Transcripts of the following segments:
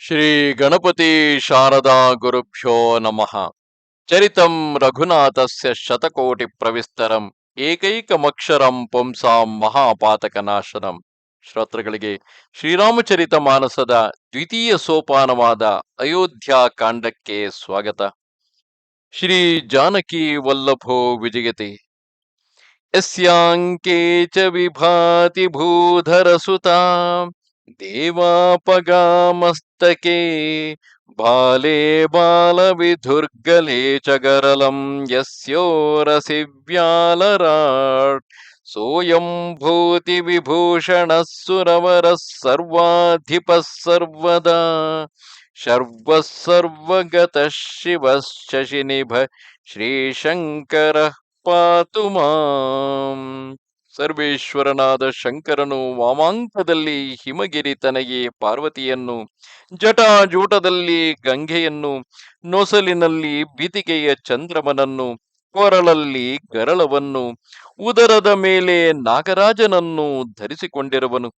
ಶ್ರೀ ಗಣಪತಿ ಶಾರದಾ ಗುರುಭ್ಯೋ ನಮಃ. ಚರಿತಂ ರಘುನಾಥಸ್ಯ ಶತಕೋಟಿ ಪ್ರವಿಸ್ತರಂ, ಏಕೈಕಮಕ್ಷರಂ ಪುಂಸಾಂ ಮಹಾಪಾತಕನಾಶನಂ. ಶ್ರೋತೃಗಳಿಗೆ ಶ್ರೀರಾಮಚರಿತ ಮಾನಸದ ದ್ವಿತೀಯ ಸೋಪಾನವಾದ ಅಯೋಧ್ಯ ಕಾಂಡಕ್ಕೆ ಸ್ವಾಗತ. ಶ್ರೀ ಜಾನಕಿ ವಲ್ಲಭೋ ವಿಜಯತಿ. ಯಸ್ಯಾಂಕೆ ಚ ವಿಭಾತಿ ಭೂಧರಸುತಾ ದೇವಾಪಗಾಮಸ್ತಕೆ के बाले बालविधुर्गले च गरलं यस्योरसिव्यालराट्। सोऽयं भूतिविभूषणः सुरवरः सर्वाधिपः सर्वदा। शर्वः सर्वगतः शिवः शशिनिभ श्रीशङ्करः पातु ಸರ್ವೇಶ್ವರನಾದ ಶಂಕರನು ವಾಮಾಂಕದಲ್ಲಿ ಹಿಮಗಿರಿ ತನಗೆ ಪಾರ್ವತಿಯನ್ನು, ಜಟಾಜೂಟದಲ್ಲಿ ಗಂಗೆಯನ್ನು, ನೊಸಲಿನಲ್ಲಿ ಬಿದಿಗೆಯ ಚಂದ್ರಮನನ್ನು, ಕೊರಳಲ್ಲಿ ಗರಳವನ್ನು, ಉದರದ ಮೇಲೆ ನಾಗರಾಜನನ್ನು ಧರಿಸಿಕೊಂಡಿರುವನು.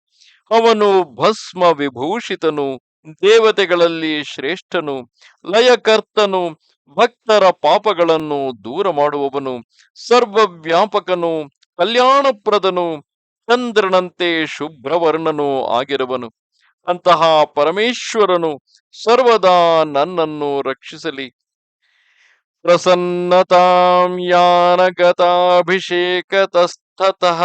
ಅವನು ಭಸ್ಮ ವಿಭೂಷಿತನು, ದೇವತೆಗಳಲ್ಲಿ ಶ್ರೇಷ್ಠನು, ಲಯಕರ್ತನು, ಭಕ್ತರ ಪಾಪಗಳನ್ನು ದೂರ ಮಾಡುವವನು, ಸರ್ವವ್ಯಾಪಕನು ಕಲ್ಯಾಣಪ್ರದನು, ಚಂದ್ರನಂತೆ ಶುಭ್ರವರ್ಣನು ಆಗಿರುವನು. ಅಂತಹ ಪರಮೇಶ್ವರನು ಸರ್ವದಾ ನನ್ನನ್ನು ರಕ್ಷಿಸಲಿ. ಪ್ರಸನ್ನತಾಂ ಯಾನಗತಾಭಿಷೇಕತಸ್ತತಃ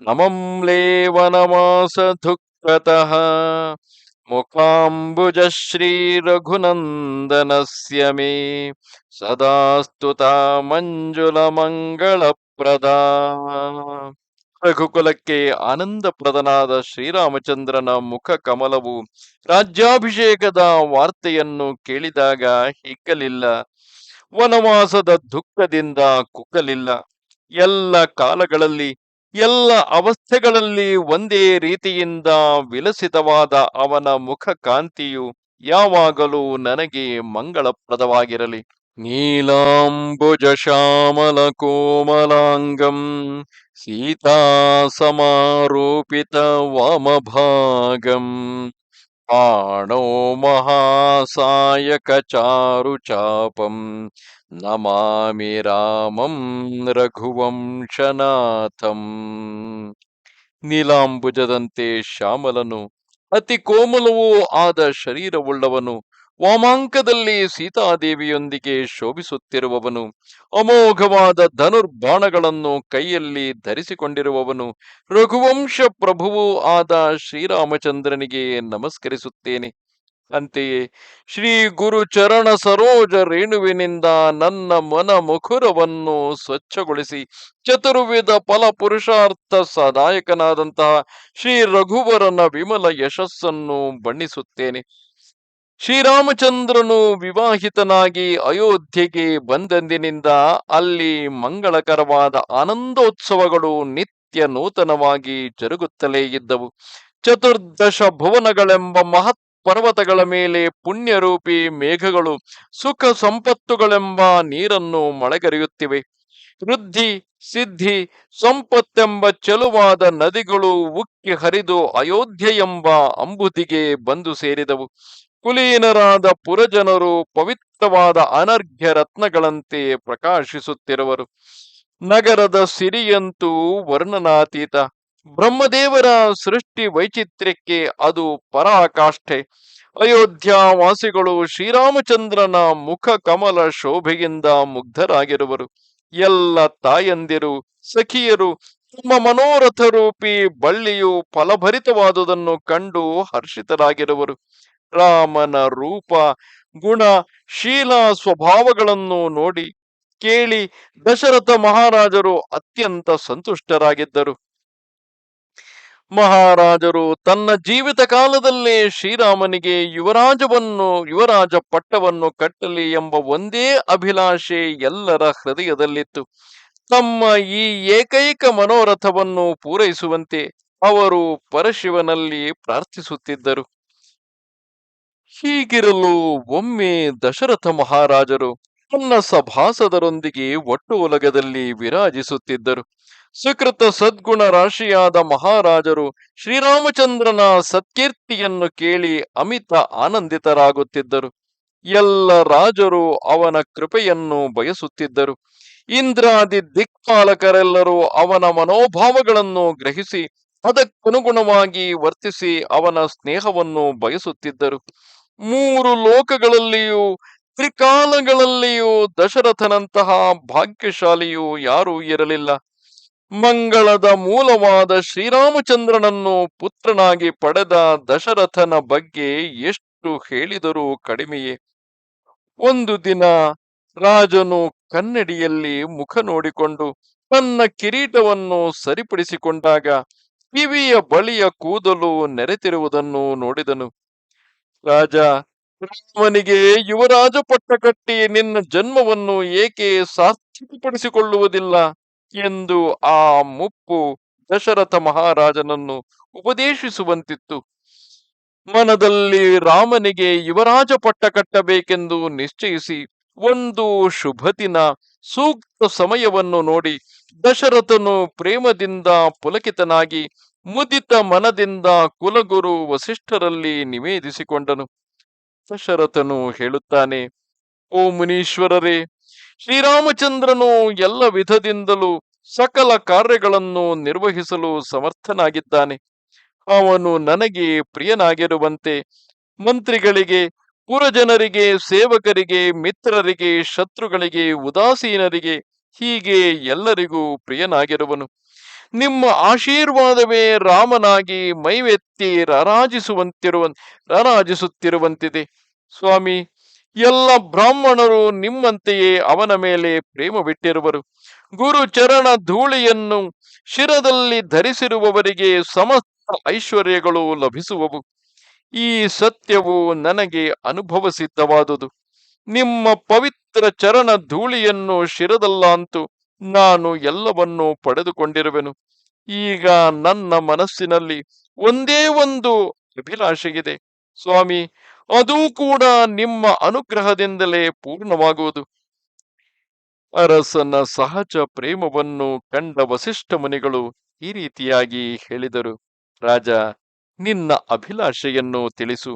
ನಮಂ ಲೇವನಮಾಸ ದುಃಖತಃ ಮುಖಾಂಬುಜ ಶ್ರೀ ರಘುನಂದನಸ್ಯ ಮೇ. ಸದಾಸ್ತುತ ಮಂಜುಲ ಮಂಜುಳ ಮಂಗಳಪ್ರದ ರಘುಕುಲಕ್ಕೆ ಆನಂದಪ್ರದನಾದ ಶ್ರೀರಾಮಚಂದ್ರನ ಮುಖ ಕಮಲವು ರಾಜ್ಯಾಭಿಷೇಕದ ವಾರ್ತೆಯನ್ನು ಕೇಳಿದಾಗ ಹಿಗ್ಗಲಿಲ್ಲ. ವನವಾಸದ ದುಃಖದಿಂದ ಕುಕ್ಕಲಿಲ್ಲ ಎಲ್ಲ ಕಾಲಗಳಲ್ಲಿ, ಎಲ್ಲ ಅವಸ್ಥೆಗಳಲ್ಲಿ ಒಂದೇ ರೀತಿಯಿಂದ ವಿಲಸಿತವಾದ ಅವನ ಮುಖ ಕಾಂತಿಯು ಯಾವಾಗಲೂ ನನಗೆ ಮಂಗಳಪ್ರದವಾಗಿರಲಿ. ಪಾಣೋ ಮಹಾಸಾಯಕ ಚಾರು ಚಾಪಂ ನಮಾಮಿ ರಾಮಂ ರಘುವಂಶನಾಥಂ. ನೀಲಾಂಬುಜದಂತೆ ಶ್ಯಾಮಲನು ಅತಿ ಕೋಮಲವೂ ಆದ ಶರೀರವುಳ್ಳವನು ವಾಮಾಂಕದಲ್ಲಿ ಸೀತಾದೇವಿಯೊಂದಿಗೆ ಶೋಭಿಸುತ್ತಿರುವವನು, ಅಮೋಘವಾದ ಧನುರ್ಬಾಣಗಳನ್ನು ಕೈಯಲ್ಲಿ ಧರಿಸಿಕೊಂಡಿರುವವನು, ರಘುವಂಶ ಪ್ರಭುವೂ ಆದ ಶ್ರೀರಾಮಚಂದ್ರನಿಗೆ ನಮಸ್ಕರಿಸುತ್ತೇನೆ. ಅಂತೆಯೇ ಶ್ರೀ ಗುರು ಚರಣ ಸರೋಜ ರೇಣುವಿನಿಂದ ನನ್ನ ಮನ ಮುಖುರವನ್ನು ಸ್ವಚ್ಛಗೊಳಿಸಿ ಚತುರ್ವಿಧ ಫಲ ಪುರುಷಾರ್ಥ ಸದಾಯಕನಾದಂತಹ ಶ್ರೀ ರಘುವರನ ವಿಮಲ ಯಶಸ್ಸನ್ನು ಬಣ್ಣಿಸುತ್ತೇನೆ. ಶ್ರೀರಾಮಚಂದ್ರನು ವಿವಾಹಿತನಾಗಿ ಅಯೋಧ್ಯೆಗೆ ಬಂದಂದಿನಿಂದ ಅಲ್ಲಿ ಮಂಗಳಕರವಾದ ಆನಂದೋತ್ಸವಗಳು ನಿತ್ಯ ನೂತನವಾಗಿ ಜರುಗುತ್ತಲೇ ಇದ್ದವು. ಚತುರ್ದಶ ಭುವನಗಳೆಂಬ ಮಹತ್ ಪರ್ವತಗಳ ಮೇಲೆ ಪುಣ್ಯರೂಪಿ ಮೇಘಗಳು, ಸುಖ ಸಂಪತ್ತುಗಳೆಂಬ ನೀರನ್ನು ಮಳೆಗರೆಯುತ್ತಿವೆ. ವೃದ್ಧಿ, ಸಿದ್ಧಿ, ಸಂಪತ್ತೆಂಬ ಚೆಲುವಾದ ನದಿಗಳು ಉಕ್ಕಿ ಹರಿದು ಅಯೋಧ್ಯೆ ಎಂಬ ಅಂಬುದಿಗೆ ಬಂದು ಸೇರಿದವು. ಕುಲೀನರಾದ ಪುರಜನರು ಪವಿತ್ರವಾದ ಅನರ್ಘ್ಯ ರತ್ನಗಳಂತೆ ಪ್ರಕಾಶಿಸುತ್ತಿರುವರು. ನಗರದ ಸಿರಿಯಂತೂ ವರ್ಣನಾತೀತ. ಬ್ರಹ್ಮದೇವರ ಸೃಷ್ಟಿ ವೈಚಿತ್ರ್ಯಕ್ಕೆ ಅದು ಪರಾಕಾಷ್ಠೆ. ಅಯೋಧ್ಯಾವಾಸಿಗಳು ಶ್ರೀರಾಮಚಂದ್ರನ ಮುಖ ಕಮಲ ಶೋಭೆಯಿಂದ ಮುಗ್ಧರಾಗಿರುವರು. ಎಲ್ಲ ತಾಯಂದಿರು, ಸಖಿಯರು ತಮ್ಮ ಮನೋರಥ ರೂಪಿ ಬಳ್ಳಿಯು ಫಲಭರಿತವಾದುದನ್ನು ಕಂಡು ಹರ್ಷಿತರಾಗಿರುವರು. ರಾಮನ ರೂಪ, ಗುಣ, ಶೀಲ ಸ್ವಭಾವಗಳನ್ನು ನೋಡಿ ಕೇಳಿ ದಶರಥ ಮಹಾರಾಜರು ಅತ್ಯಂತ ಸಂತುಷ್ಟರಾಗಿದ್ದರು. ಮಹಾರಾಜರು ತನ್ನ ಜೀವಿತ ಕಾಲದಲ್ಲೇ ಶ್ರೀರಾಮನಿಗೆ ಯುವರಾಜವನ್ನು, ಯುವರಾಜ ಪಟ್ಟವನ್ನು ಕಟ್ಟಲಿ ಎಂಬ ಒಂದೇ ಅಭಿಲಾಷೆ ಎಲ್ಲರ ಹೃದಯದಲ್ಲಿತ್ತು. ತಮ್ಮ ಈ ಏಕೈಕ ಮನೋರಥವನ್ನು ಪೂರೈಸುವಂತೆ ಅವರು ಪರಶಿವನಲ್ಲಿ ಪ್ರಾರ್ಥಿಸುತ್ತಿದ್ದರು. ಹೀಗಿರಲು ಒಮ್ಮೆ ದಶರಥ ಮಹಾರಾಜರು ತನ್ನ ಸಭಾಸದರೊಂದಿಗೆ ಒಟ್ಟು ಉಲಗದಲ್ಲಿ ವಿರಾಜಿಸುತ್ತಿದ್ದರು. ಸುಕೃತ ಸದ್ಗುಣ ರಾಶಿಯಾದ ಮಹಾರಾಜರು ಶ್ರೀರಾಮಚಂದ್ರನ ಸತ್ಕೀರ್ತಿಯನ್ನು ಕೇಳಿ ಅಮಿತ ಆನಂದಿತರಾಗುತ್ತಿದ್ದರು. ಎಲ್ಲ ರಾಜರು ಅವನ ಕೃಪೆಯನ್ನು ಬಯಸುತ್ತಿದ್ದರು. ಇಂದ್ರಾದಿ ದಿಕ್ಪಾಲಕರೆಲ್ಲರೂ ಅವನ ಮನೋಭಾವಗಳನ್ನು ಗ್ರಹಿಸಿ, ಅದಕ್ಕನುಗುಣವಾಗಿ ವರ್ತಿಸಿ ಅವನ ಸ್ನೇಹವನ್ನು ಬಯಸುತ್ತಿದ್ದರು. ಮೂರು ಲೋಕಗಳಲ್ಲಿಯೂ, ತ್ರಿಕಾಲಗಳಲ್ಲಿಯೂ ದಶರಥನಂತಹ ಭಾಗ್ಯಶಾಲಿಯೂ ಯಾರೂ ಇರಲಿಲ್ಲ. ಮಂಗಳದ ಮೂಲವಾದ ಶ್ರೀರಾಮಚಂದ್ರನನ್ನು ಪುತ್ರನಾಗಿ ಪಡೆದ ದಶರಥನ ಬಗ್ಗೆ ಎಷ್ಟು ಹೇಳಿದರೂ ಕಡಿಮೆಯೇ. ಒಂದು ದಿನ ರಾಜನು ಕನ್ನಡಿಯಲ್ಲಿ ಮುಖ ನೋಡಿಕೊಂಡು ತನ್ನ ಕಿರೀಟವನ್ನು ಸರಿಪಡಿಸಿಕೊಂಡಾಗ ಕಿವಿಯ ಬಳಿಯ ಕೂದಲು ನೆರೆತಿರುವುದನ್ನು ನೋಡಿದನು. ರಾಜ ರಾಮನಿಗೆ ಯುವರಾಜ ಪಟ್ಟ ಕಟ್ಟಿ ನಿನ್ನ ಜನ್ಮವನ್ನು ಏಕೆ ಸಾರ್ಥಕಪಡಿಸಿಕೊಳ್ಳುವುದಿಲ್ಲ ಎಂದು ಆ ಮುಪ್ಪು ದಶರಥ ಮಹಾರಾಜನನ್ನು ಉಪದೇಶಿಸುವಂತಿತ್ತು. ಮನದಲ್ಲಿ ರಾಮನಿಗೆ ಯುವರಾಜ ಪಟ್ಟ ಕಟ್ಟಬೇಕೆಂದು ನಿಶ್ಚಯಿಸಿ ಒಂದು ಶುಭ ದಿನ ಸೂಕ್ತ ಸಮಯವನ್ನು ನೋಡಿ ದಶರಥನು ಪ್ರೇಮದಿಂದ ಪುಲಕಿತನಾಗಿ ಮುದಿತ ಮನದಿಂದ ಕುಲಗುರು ವಸಿಷ್ಠರಲ್ಲಿ ನಿವೇದಿಸಿಕೊಂಡನು. ದಶರಥನು ಹೇಳುತ್ತಾನೆ, ಓ ಮುನೀಶ್ವರರೇ, ಶ್ರೀರಾಮಚಂದ್ರನು ಎಲ್ಲ ವಿಧದಿಂದಲೂ ಸಕಲ ಕಾರ್ಯಗಳನ್ನು ನಿರ್ವಹಿಸಲು ಸಮರ್ಥನಾಗಿದ್ದಾನೆ. ಅವನು ನನಗೆ ಪ್ರಿಯನಾಗಿರುವಂತೆ ಮಂತ್ರಿಗಳಿಗೆ, ಪುರಜನರಿಗೆ, ಸೇವಕರಿಗೆ, ಮಿತ್ರರಿಗೆ, ಶತ್ರುಗಳಿಗೆ, ಉದಾಸೀನರಿಗೆ ಹೀಗೆ ಎಲ್ಲರಿಗೂ ಪ್ರಿಯನಾಗಿರುವನು. ನಿಮ್ಮ ಆಶೀರ್ವಾದವೇ ರಾಮನಾಗಿ ಮೈವೆತ್ತಿ ರಾರಾಜಿಸುವಂತಿರುವ ರರಾಜಿಸುತ್ತಿರುವಂತಿದೆ. ಸ್ವಾಮಿ, ಎಲ್ಲ ಬ್ರಾಹ್ಮಣರು ನಿಮ್ಮಂತೆಯೇ ಅವನ ಮೇಲೆ ಪ್ರೇಮ ಬಿಟ್ಟಿರುವರು. ಗುರು ಚರಣ ಧೂಳಿಯನ್ನು ಶಿರದಲ್ಲಿ ಧರಿಸಿರುವವರಿಗೆ ಸಮಸ್ತ ಐಶ್ವರ್ಯಗಳು ಲಭಿಸುವವು. ಈ ಸತ್ಯವು ನನಗೆ ಅನುಭವ ಸಿದ್ಧವಾದುದು. ನಿಮ್ಮ ಪವಿತ್ರ ಚರಣ ಧೂಳಿಯನ್ನು ಶಿರದಲ್ಲಂತೂ ನಾನು ಎಲ್ಲವನ್ನೂ ಪಡೆದುಕೊಂಡಿರುವೆನು. ಈಗ ನನ್ನ ಮನಸ್ಸಿನಲ್ಲಿ ಒಂದೇ ಒಂದು ಅಭಿಲಾಷೆಗಿದೆ ಸ್ವಾಮಿ, ಅದೂ ಕೂಡ ನಿಮ್ಮ ಅನುಗ್ರಹದಿಂದಲೇ ಪೂರ್ಣವಾಗುವುದು. ಅರಸನ ಸಹಜ ಪ್ರೇಮವನ್ನು ಕಂಡ ವಸಿಷ್ಠ ಮುನಿಗಳು ಈ ರೀತಿಯಾಗಿ ಹೇಳಿದರು. ರಾಜ, ನಿನ್ನ ಅಭಿಲಾಷೆಯನ್ನು ತಿಳಿಸು.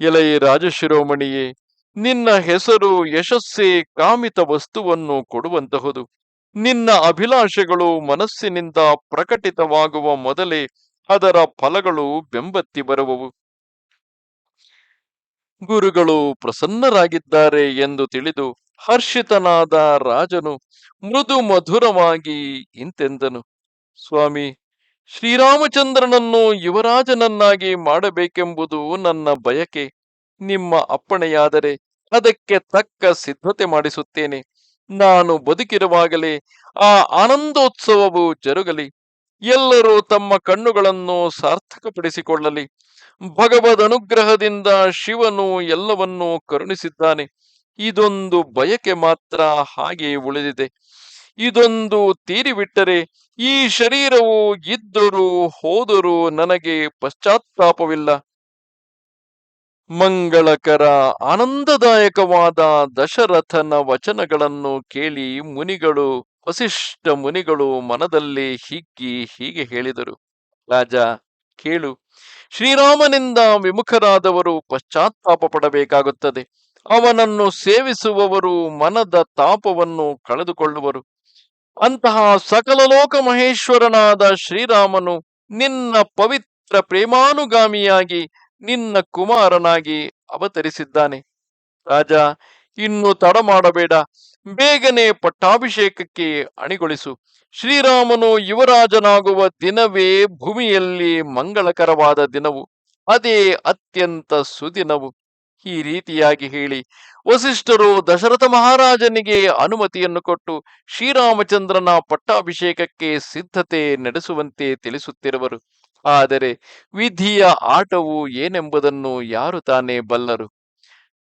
ಎಲೆಯ ರಾಜಶಿರೋಮಣಿಯೇ ನಿನ್ನ ಹೆಸರು ಯಶಸ್ಸೇ ಕಾಮಿತ ವಸ್ತುವನ್ನು ಕೊಡುವಂತಹುದು. ನಿನ್ನ ಅಭಿಲಾಷೆಗಳು ಮನಸ್ಸಿನಿಂದ ಪ್ರಕಟಿತವಾಗುವ ಮೊದಲೇ ಅದರ ಫಲಗಳು ಬೆಂಬತ್ತಿ ಬರುವವು. ಗುರುಗಳು ಪ್ರಸನ್ನರಾಗಿದ್ದಾರೆ ಎಂದು ತಿಳಿದು ಹರ್ಷಿತನಾದ ರಾಜನು ಮೃದು ಮಧುರವಾಗಿ ಇಂತೆಂದನು. ಸ್ವಾಮಿ, ಶ್ರೀರಾಮಚಂದ್ರನನ್ನು ಯುವರಾಜನನ್ನಾಗಿ ಮಾಡಬೇಕೆಂಬುದು ನನ್ನ ಬಯಕೆ. ನಿಮ್ಮ ಅಪ್ಪಣೆಯಾದರೆ ಅದಕ್ಕೆ ತಕ್ಕ ಸಿದ್ಧತೆ ಮಾಡಿಸುತ್ತೇನೆ. ನಾನು ಬದುಕಿರುವಾಗಲೇ ಆ ಆನಂದೋತ್ಸವವು ಜರುಗಲಿ. ಎಲ್ಲರೂ ತಮ್ಮ ಕಣ್ಣುಗಳನ್ನು ಸಾರ್ಥಕಪಡಿಸಿಕೊಳ್ಳಲಿ. ಭಗವದ್ ಅನುಗ್ರಹದಿಂದ ಶಿವನು ಎಲ್ಲವನ್ನೂ ಕರುಣಿಸಿದ್ದಾನೆ. ಇದೊಂದು ಬಯಕೆ ಮಾತ್ರ ಹಾಗೆ ಉಳಿದಿದೆ. ಇದೊಂದು ತೀರಿಬಿಟ್ಟರೆ ಈ ಶರೀರವು ಇದ್ದರೂ ಹೋದರೂ ನನಗೆ ಪಶ್ಚಾತ್ತಾಪವಿಲ್ಲ. ಮಂಗಳಕರ, ಆನಂದದಾಯಕವಾದ ದಶರಥನ ವಚನಗಳನ್ನು ಕೇಳಿ ಮುನಿಗಳು, ವಸಿಷ್ಠ ಮುನಿಗಳು ಮನದಲ್ಲಿ ಹಿಗ್ಗಿ ಹೀಗೆ ಹೇಳಿದರು. ರಾಜ, ಕೇಳು. ಶ್ರೀರಾಮನಿಂದ ವಿಮುಖರಾದವರು ಪಶ್ಚಾತ್ತಾಪ ಪಡಬೇಕಾಗುತ್ತದೆ. ಅವನನ್ನು ಸೇವಿಸುವವರು ಮನದ ತಾಪವನ್ನು ಕಳೆದುಕೊಳ್ಳುವರು. ಅಂತಹ ಸಕಲ ಲೋಕ ಮಹೇಶ್ವರನಾದ ಶ್ರೀರಾಮನು ನಿನ್ನ ಪವಿತ್ರ ಪ್ರೇಮಾನುಗಾಮಿಯಾಗಿ ನಿನ್ನ ಕುಮಾರನಾಗಿ ಅವತರಿಸಿದ್ದಾನೆ. ರಾಜ, ಇನ್ನು ತಡ ಮಾಡಬೇಡ. ಬೇಗನೆ ಪಟ್ಟಾಭಿಷೇಕಕ್ಕೆ ಅಣಿಗೊಳಿಸು. ಶ್ರೀರಾಮನು ಯುವರಾಜನಾಗುವ ದಿನವೇ ಭೂಮಿಯಲ್ಲಿ ಮಂಗಳಕರವಾದ ದಿನವು. ಅದೇ ಅತ್ಯಂತ ಸುದಿನವು. ಈ ರೀತಿಯಾಗಿ ಹೇಳಿ. ವಸಿಷ್ಠರು ದಶರಥ ಮಹಾರಾಜನಿಗೆ ಅನುಮತಿಯನ್ನು ಕೊಟ್ಟು ಶ್ರೀರಾಮಚಂದ್ರನ ಪಟ್ಟಾಭಿಷೇಕಕ್ಕೆ ಸಿದ್ಧತೆ ನಡೆಸುವಂತೆ ತಿಳಿಸುತ್ತಿರುವರು. ಆದರೆ ವಿಧಿಯ ಆಟವು ಏನೆಂಬುದನ್ನು ಯಾರು ತಾನೇ ಬಲ್ಲರು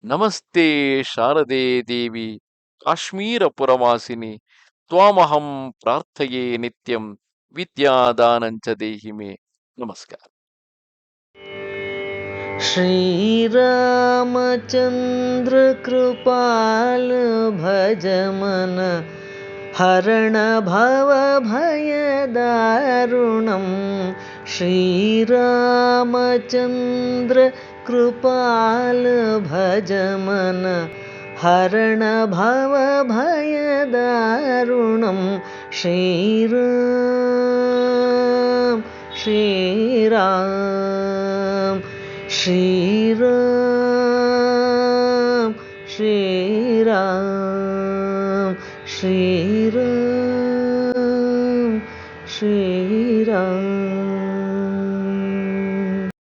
ನಮಸ್ತೆ ಶಾರದೆ ದೇವಿ ಕಾಶ್ಮೀರ ಪುರವಾಸಿನಿ ತ್ವಾಮಹಂ ಪ್ರಾರ್ಥಯೇ ನಿತ್ಯಂ ವಿದ್ಯಾದಾನಂಚ ದೇಹಿ ಮೇ ನಮಸ್ಕಾರ श्रीरामचन्द्र कृपाल भज मन हरण भवभयदारुणं श्रीरामचन्द्रकृपालभजम हरणभवभयदारुणं श्रीराम श्रीराम श्रीराम श्रीराम श्री